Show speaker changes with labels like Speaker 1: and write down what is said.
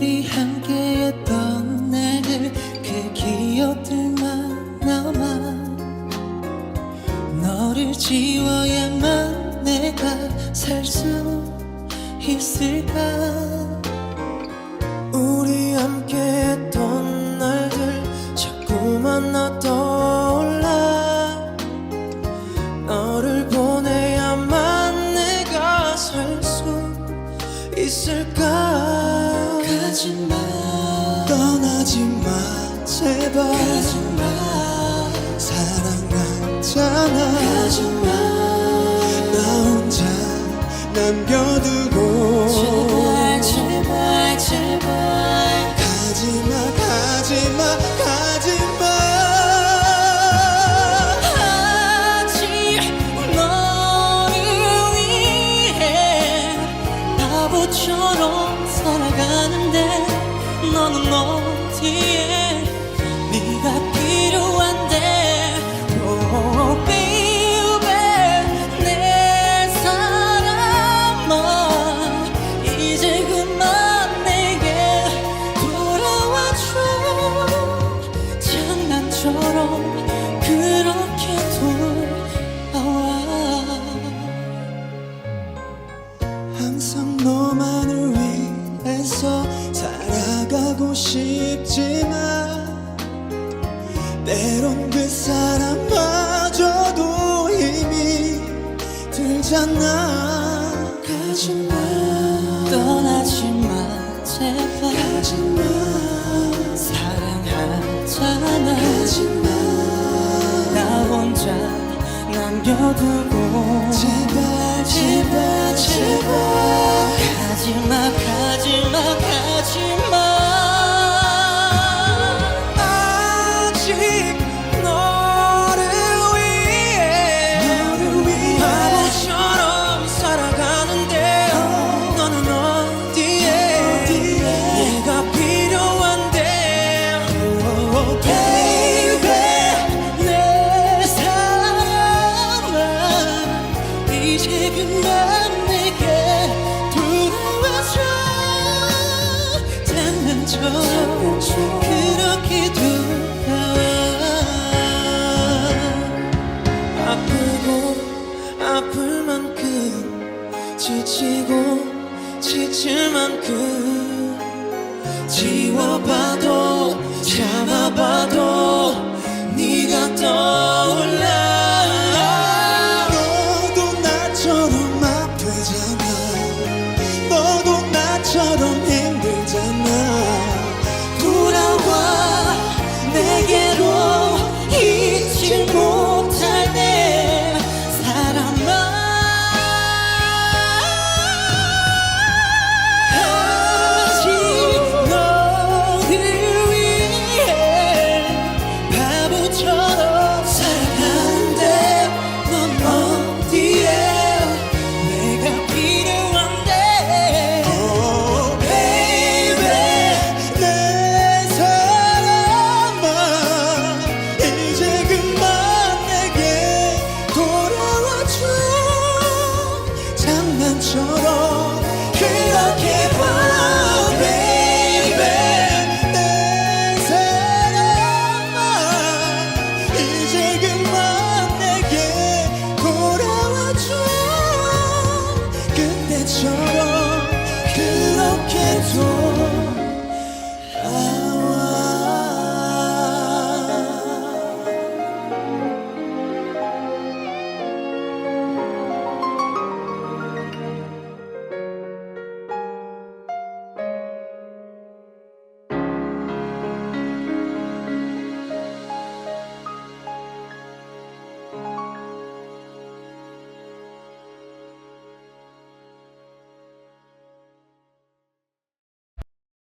Speaker 1: 우리 함께했던 날들 그 기억들만 남아 너를 지워야만 내가 살 수 있을까? 우리 함께했던 날들 자꾸만 나 떠올라. 너를 보내야만 내가 살 수 있을까 제발. 가지마 사랑하잖아. 가지마 나 혼자 남겨두고 싶지만 때론 그 사람마저도 힘이 들잖아. 가지마. 떠나지마 제발. 가지마. 사랑하잖아. 가지마. 나 혼자 남겨두고. 제발 제발 제발 가지 이제 그만 내게 돌아와줘 장난처럼 그렇게 돌아와 아프고 아플 만큼 지치고 지칠 만큼. 지워봐도 참아봐도 네가 떠 错。